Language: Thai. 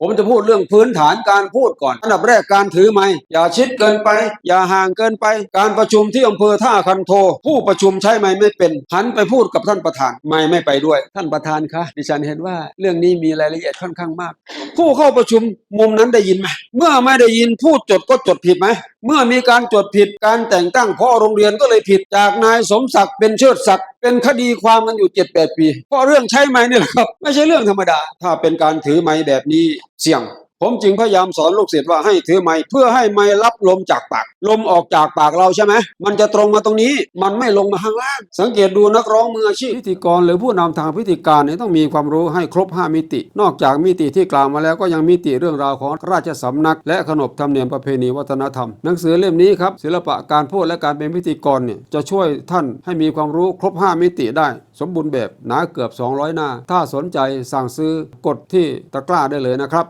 ผมจะพูดเรื่องพื้นฐานการพูดก่อน อันดับแรกการถือไม้อย่าชิดเกินไป อย่าห่างเกินไป การประชุมที่อำเภอท่าคันโท ผู้ประชุมใช้ไม้ไม่เป็นหันไปพูดกับท่านประธาน ไม่ไม่ไปด้วย ท่านประธานคะดิฉันเห็นว่าเรื่องนี้มีรายละเอียดค่อนข้างมาก ผู้เข้าประชุมมุมนั้นได้ยินไหมเมื่อไม่ได้ยินผู้จดก็จดผิดไหมเมื่อมีการจดผิดการแต่งตั้งพ่อโรงเรียนก็เลยผิดจากนายสมศักดิ์เป็นเชิดศักดิ์เป็นคดีความกันอยู่เจ็ดแปดปี เพราะเรื่องใช้ไม้นี่แหละครับ ไม่ใช่เรื่องธรรมดา ถ้าเป็นการถือไม้แบบนี้เสี่ยง ผมจึงพยายามสอนลูกศิษย์ว่าให้ถือไม้เพื่อให้ไม้รับลมจากปาก ลมออกจากปากเราใช่ไหมมันจะตรงมาตรงนี้ มันไม่ลงมาข้างล่าง สังเกตดูนักร้องมืออาชีพพิธีกรหรือผู้นำทางพิธีการเนี่ยต้องมีความรู้ให้ครบ 5 มิติ นอกจากมิติที่กล่าวมาแล้วก็ยังมิติเรื่องราวของราชสำนัก และขนบธรรมเนียมประเพณีวัฒนธรรม หนังสือเล่มนี้ครับศิลปะการพูดและการเป็นพิธีกรเนี่ยจะช่วยท่านให้มีความรู้ครบ 5 มิติได้ สมบูรณ์แบบหนาเกือบ 200 หน้า ถ้าสนใจสั่งซื้อกดที่ตะกร้าได้เลยนะครับ